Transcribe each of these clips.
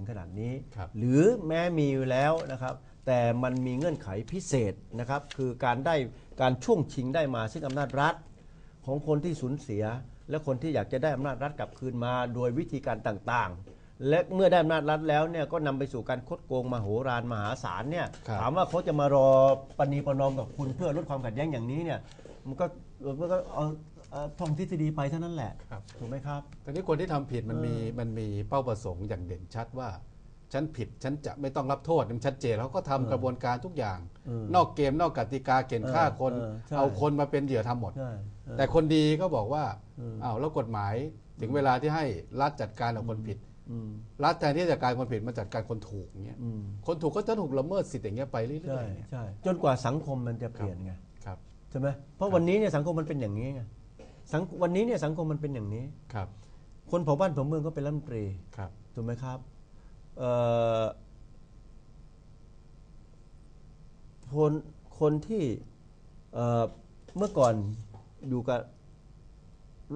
ถึงขนาดนี้ครับหรือแม้มีอยู่แล้วนะครับ แต่มันมีเงื่อนไขพิเศษนะครับ คือการได้การช่วงชิงได้มาซึ่งอำนาจรัฐ ของคนที่สูญเสีย และคนที่อยากจะได้อำนาจรัฐกลับคืนมา โดยวิธีการต่างๆ และเมื่อได้อำนาจรัฐแล้วเนี่ยก็นำไปสู่การคดโกงมโหฬารมหาศาลเนี่ยครับถามว่าเขาจะมารอปณีประนอมกับคุณเพื่อลดความขัดแย้งอย่างนี้เนี่ยมันก็มันก็เอา เอาท่องทฤษฎีไปเท่านั้นแหละครับ ถูกไหมครับตอนนี้คนที่ทำผิดมันมีมันมีเป้าประสงค์อย่างเด่นชัดว่า ฉันผิดฉันจะไม่ต้องรับโทษมันชัดเจนแล้วก็ทำกระบวนการทุกอย่างเออนอกเกมนอกกติกาเกณฑ์ฆ่าคน เออใช่ เอาคนมาเป็นเหยื่อทำหมด ใช่เออ แต่คนดีก็บอกว่าอืม อ้าวแล้วกฎหมายถึงเวลาที่ให้รัฐจัดการกับคนผิด อืมรัฐแทนที่จะจัดการคนผิดมาจัดการคนถูกอย่างเงี้ย อืมคนถูกก็จะถูกละเมิดสิทธิ์อย่างเงี้ยไปเรื่ใช่อยๆเนี่ยใช่จนกว่าสังคมมันจะเปลี่ยนไงครับ ใช่ไหมเพราะวันนี้เนี่ยสังคมมันเป็นอย่างนี้ไง สังวันนี้เนี่ยสังคมมันเป็นอย่างนี้ ครับ คนเผ่าบ้านเผ่าเมืองก็เป็นรัฐมนตรีครับ ถูกไหมครับเอ่อคนคนที่เอ่อเมื่อก่อนอยู่กับ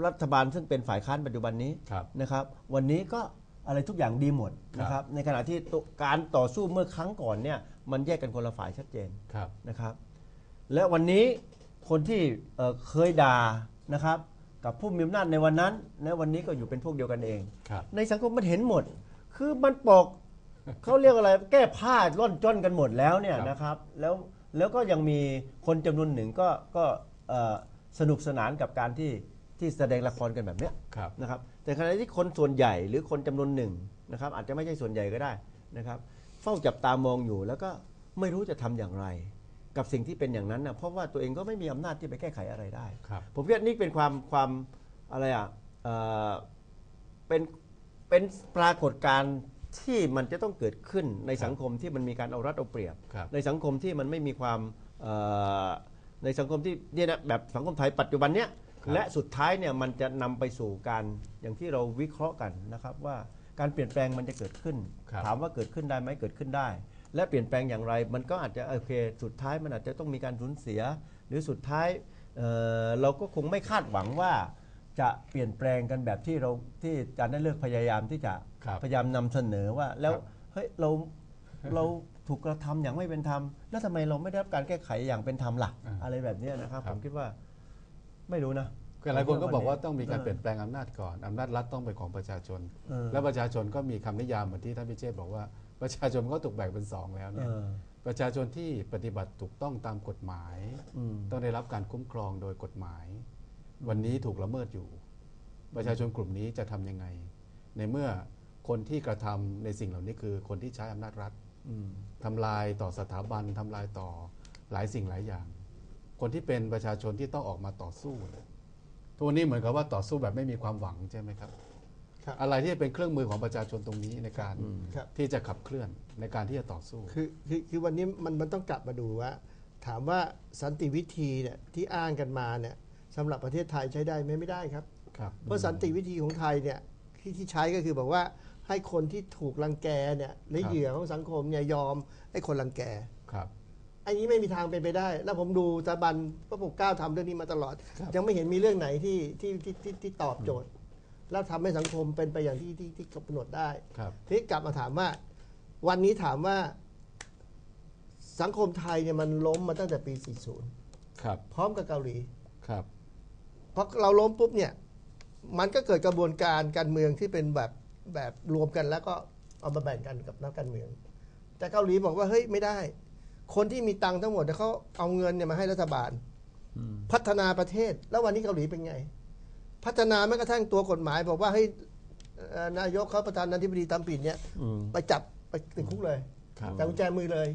รัฐบาลซึ่งเป็นฝ่ายค้านปัจจุบันนี้ครับนะครับ วันนี้ก็อะไรทุกอย่างดีหมดนะครับ ในขณะที่ตัวการต่อสู้เมื่อครั้งก่อนเนี่ยมันแยกกันคนละฝ่ายชัดเจนครับนะครับ และวันนี้คนที่เอ่อเคยด่า นะครับกับผู้มีอำนาจในวันนั้นในวันนี้ก็อยู่เป็นพวกเดียวกันเอง ครับ ในสังคมมันเห็นหมด คือมันปอกเขาเรียกอะไรแก้ผ้าร่อนจ้อนกันหมดแล้วเนี่ยครับนะครับ แล้วแล้วก็ยังมีคนจำนวนหนึ่งก็ก็เอ่อสนุกสนานกับการที่ที่แสดงละครกันแบบเนี้ยครับ นะครับ แต่ขณะที่คนส่วนใหญ่หรือคนจำนวนหนึ่งนะครับ อาจจะไม่ใช่ส่วนใหญ่ก็ได้นะครับ เฝ้าจับตามองอยู่แล้วก็ไม่รู้จะทำอย่างไร กับสิ่งที่เป็นอย่างนั้นนะเพราะว่าตัวเองก็ไม่มีอำนาจที่ไปแก้ไขอะไรได้ ครับ ผมคิดว่านี่เป็นความความอะไรอะเอ่อเป็นเป็นปรากฏการณ์ที่มันจะต้องเกิดขึ้นในสังคมที่มันมีการเอารัดเอาเปรียบ ครับ ในสังคมที่มันไม่มีความเอ่อในสังคมที่เนี่ยนะแบบสังคมไทยปัจจุบันเนี้ยครับ และสุดท้ายเนี่ยมันจะนำไปสู่การอย่างที่เราวิเคราะห์กันนะครับว่าการเปลี่ยนแปลงมันจะเกิดขึ้น ครับถามว่าเกิดขึ้นได้ไหมเกิดขึ้นได้ และเปลี่ยนแปลงอย่างไร มันก็อาจจะโอเค สุดท้ายมันอาจจะต้องมีการสูญเสีย หรือสุดท้ายเอ่อเราก็คงไม่คาดหวังว่าจะเปลี่ยนแปลงกันแบบที่เราที่อาจารย์ได้เลือกพยายามที่จะครับพยายามนำเสนอว่าแล้วครับเฮ้ยเราเราถูกกระทำอย่างไม่เป็นธรรมแล้วทำไมเราไม่ได้รับการแก้ไขอย่างเป็นธรรมล่ะอ่าอะไรแบบเนี้ยนะครับครัผบมคิดว่าไม่รู้นะคือหลายคนก็บอกว่าต้องมีการเออเปลี่ยนแปลงอำนาจก่อนอำนาจรัฐต้องเป็นของประชาชนเออแล้วประชาชนก็มีคำนิยามเหมือนที่ท่านพิเชษฐ์บอกว่า ประชาชนก็ถูกแบ่งเป็นสองแล้วเอเนี่ยอประชาชนที่ปฏิบัติถูกต้องตามกฎหมายอืมต้องได้รับการคุ้มครองโดยกฎหมาย วันนี้ถูกละเมิดอยู่ ประชาชนกลุ่มนี้จะทำยังไง ในเมื่อคนที่กระทำในสิ่งเหล่านี้คือคนที่ใช้อำนาจรัฐอืมทำลายต่อสถาบันทำลายต่อหลายสิ่งหลายอย่าง คนที่เป็นประชาชนที่ต้องออกมาต่อสู้เนี่ยทุกวันนี้เหมือนกับว่าต่อสู้แบบไม่มีความหวังใช่ไหมครับ ครับอะไรที่จะเป็นเครื่องมือของประชาชนตรงนี้ในการครับ ที่จะขับเคลื่อนในการที่จะต่อสู้ คือคือคือวันนี้มันมันต้องกลับมาดูว่า ถามว่าสันติวิธีเนี่ยที่อ้างกันมาเนี่ยสำหรับประเทศไทยใช้ได้ไหมไม่ได้ครับ ครับ เพราะสันติวิธีของไทยเนี่ยที่ที่ใช้ก็คือบอกว่าให้คนที่ถูกรังแกเนี่ยหรือครับ เหยื่อของสังคมเนี่ยยอมให้คนรังแก ครับ อันนี้ไม่มีทางเป็นไปได้ แล้วผมดูสถาบันพระปกเกล้าทำเรื่องนี้มาตลอดครับยังไม่เห็นมีเรื่องไหนที่ที่ที่ที่ที่ตอบโจทย์ แล้วทำให้สังคมเป็นไปอย่างที่ที่ที่กำหนดได้ครับทีนี้กลับมาถามว่า วันนี้ถามว่า สังคมไทยเนี่ยมันล้มมาตั้งแต่ปี 40 ครับ พร้อมกับเกาหลีครับพอเราล้มปุ๊บเนี่ย มันก็เกิดกระบวนการการเมืองที่เป็นแบบแบบรวมกันแล้วก็เอามาแบ่งกันกับนักการเมือง แต่เกาหลีบอกว่าเฮ้ยไม่ได้ คนที่มีตังค์ทั้งหมดเนี่ยเขาเอาเงินเนี่ยมาให้รัฐบาลพัฒนาประเทศ แล้ววันนี้เกาหลีเป็นไง พัฒนาแม้กระทั่งตัวกฎหมาย บอกว่าให้เอ่อนายกเขาประธานาธิบดีทำผิดเนี่ยอืมไปจับไปติดคุกเลยครับจับกุญแจมือเลย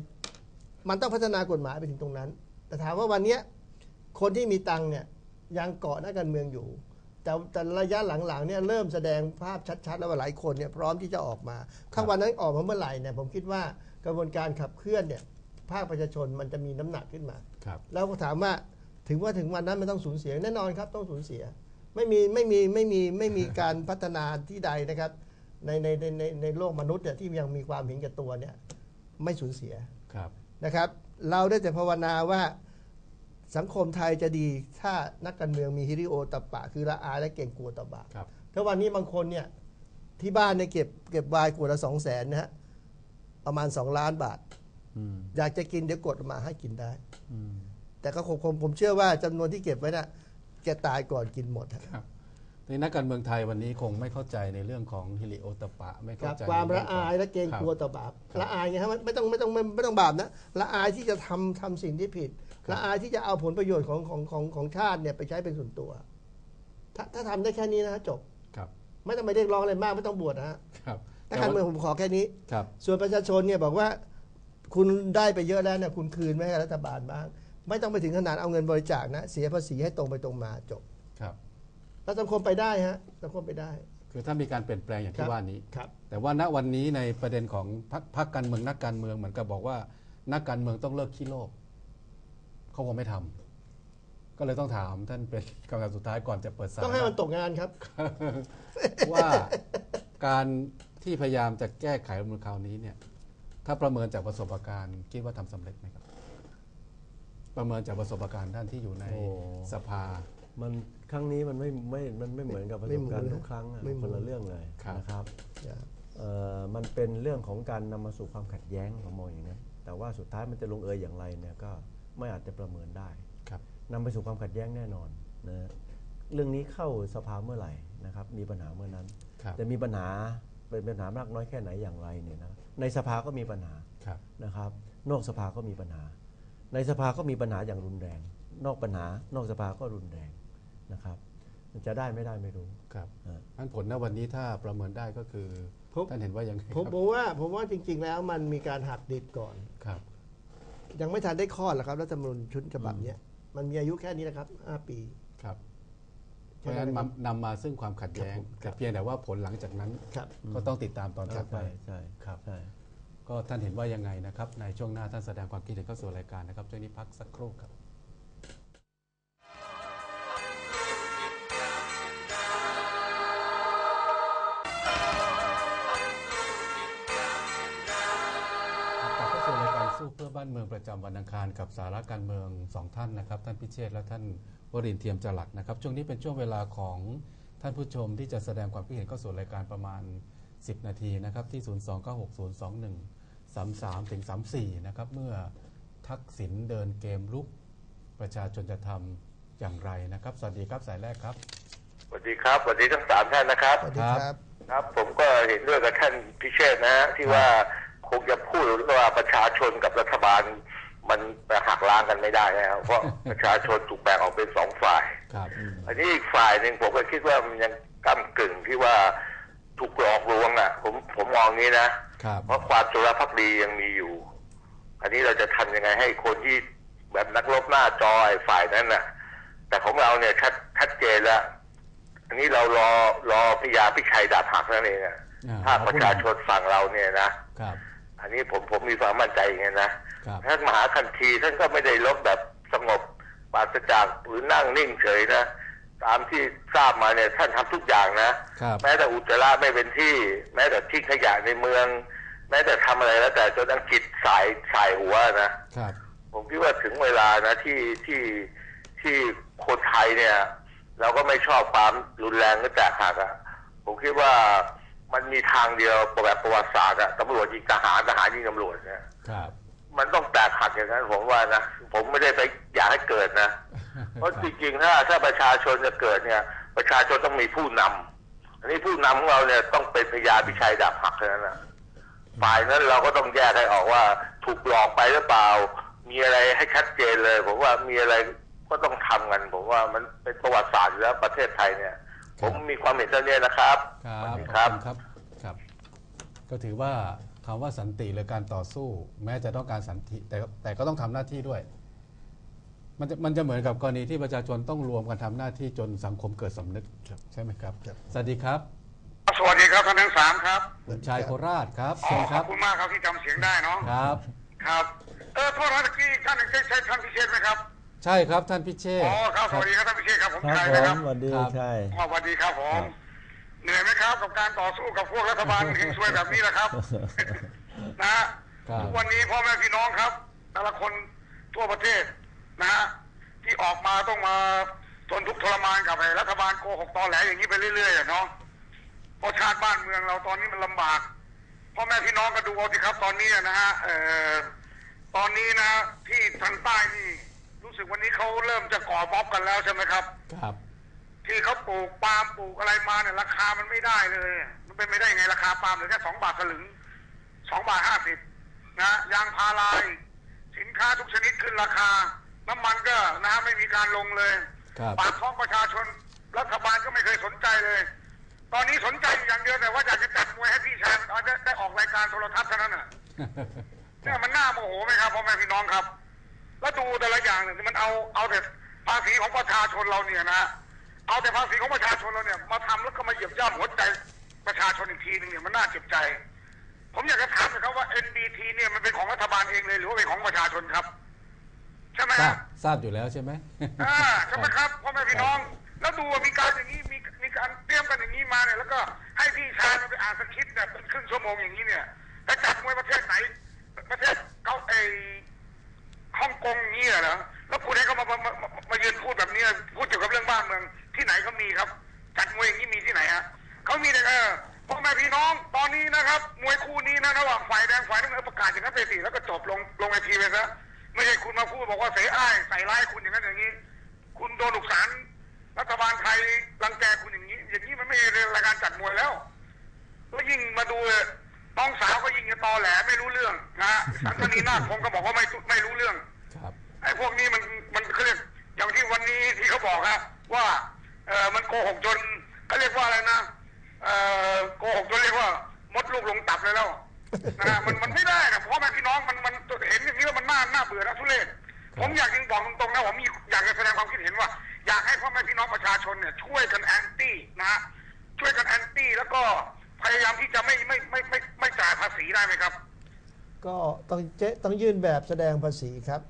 มันต้องพัฒนากฎหมายไปถึงตรงนั้น แต่ถามว่าวันเนี้ยคนที่มีตังค์เนี่ยยังเกาะนักการเมืองอยู่ แต่แต่ระยะหลังๆเนี่ยเริ่มแสดงภาพชัดๆ แล้วว่าหลายคนเนี่ยพร้อมที่จะออกมา ถ้าวันนั้นออกมาเมื่อไหร่เนี่ยผมคิดว่ากระบวนการขับเคลื่อนเนี่ยภาคประชาชนมันจะมีน้ำหนักขึ้นมาครับแล้วก็ถามว่าถึงว่าถึงวันนั้นมันต้องสูญเสียแน่นอนครับต้องสูญเสีย ไม่มีไม่มีไม่มีไม่มีการพัฒนาที่ใดนะครับในในในในในโลกมนุษย์เนี่ยที่ยังมีความเห็นแก่ตัวเนี่ยไม่สูญเสียครับนะครับ เราได้แต่ภาวนาว่าสังคมไทยจะดีถ้านักการเมืองมีฮิริโอตปปะคือละอายและเก่งกลัวต่อบาปครับถ้าวันนี้บางคนเนี่ยที่บ้านเนี่ยเก็บเก็บไวน์ขวดละสองแสนนะฮะประมาณ2ล้านบาทอืมอยากจะกินเดี๋ยวกดมาให้กินได้อืมแต่ก็คงผมผมเชื่อว่าจำนวนที่เก็บไว้น่ะ แกตายก่อนกินหมดฮะ ครับในนักการเมืองไทยวันนี้คงไม่เข้าใจในเรื่องของฮิริโอตปะ ไม่คเข้ารับใจความในละเองของอายและเกรงกลัวครับต่อบาปละอายไงฮะมันไม่ต้องไม่ต้องไม่ไม่ต้องบาปนะละอายที่จะทำทำสิ่งที่ผิดละอายที่จะเอาผลประโยชน์ของของของของชาติเนี่ยไปใช้เป็นส่วนตัว ถ้าถ้าทำได้แค่นี้นะฮะจบ ครับ ไม่ต้องไปเรียกร้องอะไรมากไม่ต้องบวชนะฮะครับนักการเมืองผมขอแค่นี้ ครับ ส่วนประชาชนเนี่ยบอกว่า คุณได้ไปเยอะแล้วเนี่ยคุณคืนไม่ให้รัฐบาลบ้าง ไม่ต้องไปถึงขนาดเอาเงินบริจาคนะเสียภาษีให้ตรงไปตรงมาจบครับ แล้วสังคมไปได้ฮะสังคมไปได้ คือถ้ามีการเปลี่ยนแปลงอย่างครัที่บว่านี้ ครับ แต่ว่าณวันนี้ในประเด็นของพรรคพรรคการเมืองนักการเมืองเหมือนกับบอกว่า นักการเมืองต้องเลิกขี้โลภเขาคงไม่ทำก็เลยต้องถามท่านเป็นคำถามสุดท้ายก่อนจะเปิดสายต้องให้มันตกงานครับ ว่าการที่พยายามจะแก้ไขรัฐธรรมนูญคราวนี้เนี่ย ถ้าประเมินจากประสบการณ์คิดว่าทำสำเร็จไหมครับ ประเมินจากประสบการณ์ท่านที่อยู่ในโอ้ สภา มันครั้งนี้มันไม่ไม่มันไม่เหมือนกับประสบการณ์ทุกครั้งอะไม่เหมืคอนนละเรื่องเลยครับ นะครับอย่าเอ่อมันเป็นเรื่องของการนำมาสู่ความขัดแย้งผมมองอย่างนี้นแต่ว่าสุดท้ายมันจะลงเอยอย่างไรเนี่ยก็ไม่อาจจะประเมินได้ ครับ นำไปสู่ความขัดแย้งแน่นอนนะเรื่องนี้เข้าสภาเมื่อไหร่นะครับ มีปัญหาเมื่อนั้น ครับ แต่มีปัญหาเป็นปัญหามากน้อยแค่ไหนอย่างไรเนี่ยนะในสภาก็มีปัญหาครับ นะครับ นอกสภาก็มีปัญหา ในสภาก็มีปัญหาอย่างรุนแรง นอกปัญหานอกสภาก็รุนแรงนะครับมันจะได้ไม่ได้ไม่รู้ครับอ่างั้นผลณวันนี้ถ้าประเมินได้ก็คือผมท่านเห็นว่ายังไงผมครับผมว่าผมว่าจริง ๆ แล้วมันมีการหักดิบก่อนครับ ยังไม่ทันได้ข้อดหรอกครับรัฐธรรมนูญชุดฉบับเนี้ยมันมีอายุแค่นี้นะครับห้าปีครับเพราะฉะนั้นมันนำมาซึ่งความขัดแย้งครับผมแต่เพียงแต่ว่าผลหลังจากนั้นครับก็ต้องติดตามตอนถัดไปใช่ใช่ครับใช่ ก็ท่านเห็นว่ายังไงนะครับ ในช่วงหน้าท่านแสดงความคิดเห็นเข้าสู่รายการนะครับช่วงนี้พักสักครู่ครับกลับเข้าสู่รายการสู้เพื่อบ้านเมืองประจำวันอังคารกับสาระการเมืองสองท่านนะครับ ท่านพิเชษและท่านวรินเทียมจรักนะครับ ช่วงนี้เป็นช่วงเวลาของท่านผู้ชมที่จะแสดงความคิดเห็นเข้าสู่รายการประมาณ 10 นาทีนะครับที่ 0296021 33ถึง34นะครับเมื่อทักษิณเดินเกมลุกประชาชนจะทำอย่างไรนะครับ สวัสดีครับสายแรกครับสวัสดีครับสวัสดีทั้งสามท่านนะครับสวัสดีครับ ครับ ผมก็เห็นด้วยกับท่านพิเชษฐ์นะฮะที่ว่าคงจะพูดว่าประชาชนกับรัฐบาล มันหักล้างกันไม่ได้แล้วเพราะประชาชนถูกแบ่งออกเป็นสองฝ่ายครับอันนี้อีกฝ่ายหนึ่งผมก็คิดว่ามันยังก้ากึ่งที่ว่าถูกหลอกลวงอะ ผมผมมองนี้นะครับ เพราะความจงรักภักดียังมีอยู่ อันนี้เราจะทำยังไงให้คนที่แบบนักรบหน้าจอไอ้ฝ่ายนั้นน่ะ แต่ของเราเนี่ยชัดชัดเจนแล้วอันนี้เรารอรอพญาพิชัยดาบหักนั่นเองอะอ่าถ้าประชาชนฝั่งเราเนี่ยนะครับอันนี้ผมผมมีความมั่นใจอย่างนี้นนะครับท่านมหาคันธีท่านก็ไม่ได้ลบแบบสงบปราศจากหรือนั่งนิ่งเฉยนะ ตามที่ทราบมาเนี่ยท่านทำทุกอย่างนะครับ แม้แต่อุจจาระไม่เป็นที่ แม้แต่ทิ้งขยะในเมือง แม้แต่ทำอะไรแล้วแต่จนอังกฤษสายสายหัวนะครับ ผมคิดว่าถึงเวลานะที่ที่ที่คนไทยเนี่ย เราก็ไม่ชอบความรุนแรงก็แตกหักอะผมคิดว่ามันมีทางเดียวแบบประวัติศาสตร์อะตำรวจยิงทหารทหารยิงตำรวจเนี่ยครับ มันต้องแตกหักอย่างนั้นผมว่านะผมไม่ได้ไปอยากให้เกิดนะ เพราะจริงๆถ้าถ้าประชาชนจะเกิดเนี่ย ประชาชนต้องมีผู้นำอันนี้ผู้นำของเราเนี่ยต้องเป็นพญาพิชัยดาบหักเท่านั้นนะฝ่ายนั้นเราก็ต้องแยกให้ออกว่าถูกหลอกไปหรือเปล่า มีอะไรให้ชัดเจนเลยผมว่ามีอะไรก็ต้องทำกันผมว่ามันเป็นประวัติศาสตร์อยู่แล้วประเทศไทยเนี่ย ผมมีความเห็นเท่านี้นะครับครับสวัสดีขครัอบบคุณครับครับ ก็ถือว่าคำว่าสันติหรือการต่อสู้ แม้จะต้องการสันติแต่แต่ก็ต้องทำหน้าที่ด้วย มันจะมันจะเหมือนกับกรณีที่ประชาชนต้องรวมกันทำหน้าที่จนสังคมเกิดสำนึกใช่ไหมครับ ครับ สวัสดีครับสวัสดีครับท่านทั้งสามครับคุณชายโคราชครับอ๋อเชิญขคอรับบคุณมากครับที่จำเสียงได้เนาะครับ ครับ เออโทษนะตะกี้ท่านใช่ใช่ท่านพิเชษไหมครับใช่ครับท่านพิเชษอ๋อครับสวัสดีครับท่านพิเชษครับผมครับชัยผนะครับมสวัสดีครับใช่ อ๋อสวัสดีครับผมครับเหนื่อยไหมครับกับการต่อสู้กับพวกรัฐบาลเฮงซวยแบบนี้นะครับ นะฮะครับ ทุกวันนี้พ่อแม่พี่น้องครับ แต่ละคนทั่วประเทศ นะฮะที่ออกมาต้องมาทนทุกข์ทรมานกับไอ้รัฐบาลโกหกตอแหลอย่างนี้ไปเรื่อยๆอะเนาะเพราะชาติบ้านเมืองเราตอนนี้มันลำบากพ่อแม่พี่น้องก็ดูเอาสิครับ ตอนนี้นะฮะเอ่อตอนนี้นะที่ทางใต้นี่ รู้สึกวันนี้เขาเริ่มจะก่อม็อบกันแล้วใช่ไหมครับ ครับ ที่เขาปลูกปาล์มปลูกอะไรมาเนี่ยราคามันไม่ได้เลย มันเป็นไม่ได้ไงราคาปาล์มเหลือแค่สองบาทสลึงสองบาทห้าสิบนะยางพาราอีกสินค้าทุกชนิดขึ้นราคา น้ำมันก็นะไม่มีการลงเลยครับปากท้องประชาชนรัฐบาลก็ไม่เคยสนใจเลย ตอนนี้สนใจอยู่อย่างเดียวแต่ว่าอยากจะจัดมวยให้พี่ชายมันเอาได้ได้ออกรายการโทรทัศน์เท่านั้นน่ะเนี่ยมันน่าโมโหไหมครับพ่อแม่พี่น้องครับ แล้วดูแต่ละอย่างเนี่ยมันเอาเอาแต่ภาษีของประชาชนเราเนี่ยนะเอาแต่ภาษีของประชาชนเราเนี่ยมาทำแล้วก็มาเหยียบย่ำหัวใจประชาชนอีกทีหนึงเนี่ยมันน่าเจ็บใจ ผมอยากจะถามนะครับว่า NBT เนี่ยมันเป็นของรัฐบาลเองเลยหรือว่าเป็นของประชาชนครับใช่ไหมทราฮะบทราบอยู่แล้วใช่ไหมอ่าใช่ไหมครับพ่อแม่พี่น้อง แล้วดูว่ามีการอย่างนี้มีมีการเตรียมกันอย่างนี้มาเนี่ยแล้วก็ให้พี่ชายมันไปอ่านสคริปต์เนี่ยเป็นครึ่งชั่วโมงอย่างนี้เนี่ยแล้วจัดมวยประเทศไหน ประเทศเกาไอฮ่องกงอย่างนี้เหรอแล้วคุณให้เขามามามามามายืนพูดแบบนี้พูดเกี่ยวกับเรื่องบ้านเมืองที่ไหนเขามีครับ จัดมวยอย่างนี้มีที่ไหนฮะเขามีแต่เออพ่อแม่พี่น้องตอนนี้นะครับ มวยคู่นี้นะระหว่างฝ่ายแดงฝ่ายน้ำเงินประกาศอย่างนั้นไปสิแล้วก็จบลงลงไอทีไปซะ ไม่ใช่คุณมาพูดบอกว่าเสียอ้ายใส่ร้ายคุณอย่างนั้นอย่างนี้ คุณโดนลูกศาลรัฐบาลไทยรังแกคุณอย่างนี้ อย่างนี้มันไม่ใช่รายการจัดมวยแล้วแล้วยิ่งมาดูน้องสาวก็ยิ่งจะตอแหลไม่รู้เรื่องนะฮะสันทนีนาคพงศ์ก็บอกว่าไม่ไม่รู้เรื่องครับไอ้พวกนี้มันมันเขาเรียกอย่างที่วันนี้ที่เขาบอกฮะว่าเออมันโกหกจนเขาเรียกว่าอะไรนะเออโกหกจนเรียกว่ามดลูกลงตับเลยแล้ว นะฮะมันมันไม่ได้นะเพราะแม่พี่น้องมันมันเห็นอย่างนี้แล้วมันน่าน่าเบื่อนะทุเรศผมอยากยิงบอกตรงๆนะผมมีอยากจะแสดงความคิดเห็นว่า อยากให้พ่อแม่พี่น้องประชาชนเนี่ยช่วยกันแอนตี้นะฮะช่วยกันแอนตี้แล้วก็พยายามที่จะไม่ไม่ไม่ไม่ไม่จ่ายภาษีได้ไหมครับ ก็ต้องเจต้องยื่นแบบแสดงภาษีครับ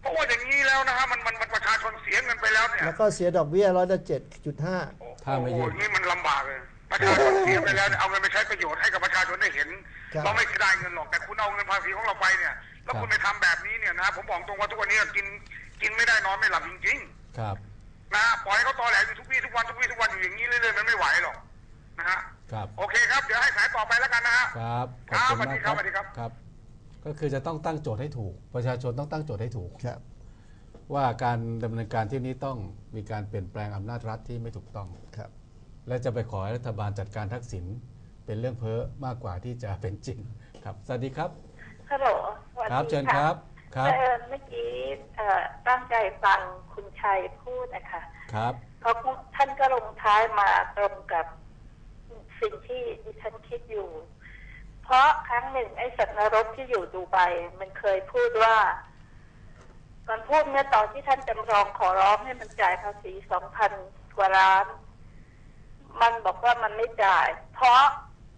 เพราะว่าอย่างนี้แล้วนะฮะมันมันมันประชาชนเสียเงินไปแล้วเนี่ยแล้วก็เสียดอกเบี้ยร้อยละเจ็ดจุดห้าถ้าไม่ยื่นโอ้โหนี่มันลำบากเลยประชาชนเสียไปแล้วเนี่ยเอาเงินไปใช้ประโยชน์ให้กับประชาชนได้เห็นครับ เราไม่เสียดายเงินหรอกแต่คุณเอาเงินภาษีของเราไปเนี่ย แล้วคุณไปทำแบบนี้เนี่ยนะผมบอกตรงว่าทุกวันนี้กินกินไม่ได้นอนไม่หลับจริงครับๆนะปล่อยให้เขาตอแหลอยู่ทุกวี่ทุกวันทุกวี่ทุกวันอยู่อย่างนี้เรื่อยๆมันไม่ไหวหรอกนะฮะครับโอเคครับเดี๋ยวให้สายต่อไปแล้วกันนะฮะครับขอบคุณครับมากสวัสดีครับครับ ก็คือจะต้องตั้งโจทย์ให้ถูก ประชาชนต้องตั้งโจทย์ให้ถูกครับว่าการดำเนินการที่นี้ต้องมีการเปลี่ยนแปลงอำนาจรัฐที่ไม่ถูกต้องครับ และจะไปขอให้รัฐบาลจัดการทักษิณ เป็นเรื่องเพ้อมากกว่าที่จะเป็นจริงครับ สวัสดีครับฮัลโหลสวัสดีครับเชิญะครับครับเอ่อเมื่อกี้เอ่อตั้งใจฟังคุณชัยพูดนะคะครับเพราะท่านก็ลงท้ายมาตรงกับสิ่งที่ดิฉันคิดอยู่ เพราะครั้งหนึ่งไอ้สัตว์นรกที่อยู่ดูไบมันเคยพูดว่ามันพูดเมื่อตอนที่ท่านจำลองขอร้องให้มันจ่ายภาษีสองพันกว่าล้าน มันบอกว่ามันไม่จ่าย เพราะ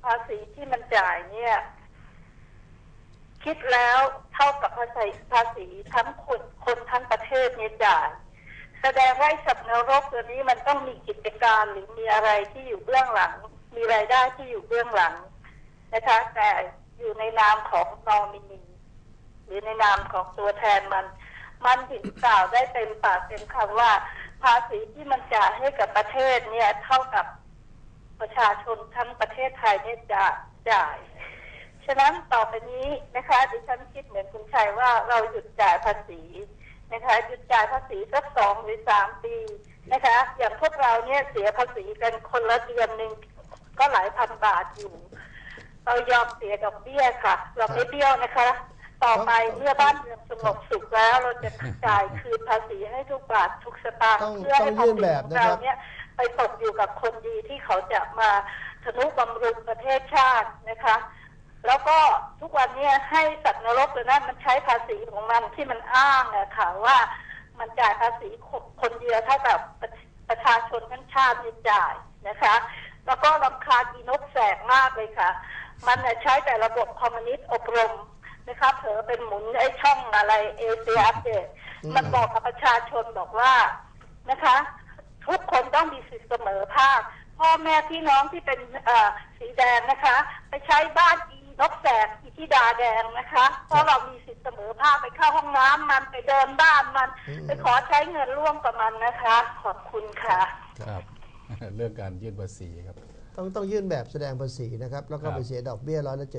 ภาษีที่มันจ่ายเนี่ย คิดแล้วเท่ากับภาษีภาษีทั้งคนคนทั้งประเทศเนี่ยจ่าย แสดงว่าสัตว์นรกตัวนี้มันต้องมีกิจการหรือมีอะไรที่อยู่เบื้องหลัง มีรายได้ที่อยู่เบื้องหลังนะคะ แต่อยู่ในนามของนอมินีหรือในนามของตัวแทนมัน มันถึงกล่าวได้เต็มปากเต็มคำว่า ภาษีที่มันจ่ายให้กับประเทศเนี่ย เท่ากับ ประชาชนทั้งประเทศไทยเนี่ยจะจ่าย ฉะนั้นต่อไปนี้นะคะดิฉันคิดเหมือนคุณชัยว่าเราหยุดจ่ายภาษีนะคะหยุดจ่ายภาษีสักสองหรือสามปีนะคะ อย่างพวกเราเนี่ยเสียภาษีกันคนละเดือนหนึ่งก็หลายพันบาทอยู่ เรายอมเสียดอกเบี้ยค่ะ เราไม่เบี้ยวนะคะ ต่อไปเมื่อบ้านเมืองสงบสุขแล้ว เราจะจ่ายคืนภาษีให้ทุกบาททุกสตางค์ต้องเพื่อให้ต้องยื่ภานษีแบบของนะครับเราเนี่ย ไปตกอยู่กับคนดีที่เขาจะมาทนุบำรุงประเทศชาตินะคะ แล้วก็ทุกวันนี้ให้สัตว์นรกตัวนั้นมันใช้ภาษีของมันที่มันอ้างอะค่ะว่ามันจ่ายภาษีคนเดียวเท่ากับประชาชนทั้งชาติจ่ายนะคะ แล้วก็รำคาญอีนกแสกมากเลยค่ะ มันใช้แต่ระบบคอมมิวนิสต์อบรมนะคะเผอเป็นหมุนไอ้ช่องอะไรเอเชียอัปเดตมันบอกกับประชาชนบอกว่านะคะ ทุกคนต้องมีสิทธิเสมอภาค พ่อแม่พี่น้องที่เป็นเอ่อสีแดงนะคะ ไปใช้บ้านอีนกแสกอีที่ดาแดงนะคะเพราะเรามีสิทธิเสมอภาคไปเข้าห้องน้ำมันไปเดินบ้านมัน ไปขอใช้เงินร่วมกับมันนะคะ ขอบคุณค่ะครับเรื่องการยื่นภาษีครับ ต้องต้องยื่นแบบแสดงภาษีนะครับ แล้วก็ครับไปเสียดอกเบี้ยร้อยละ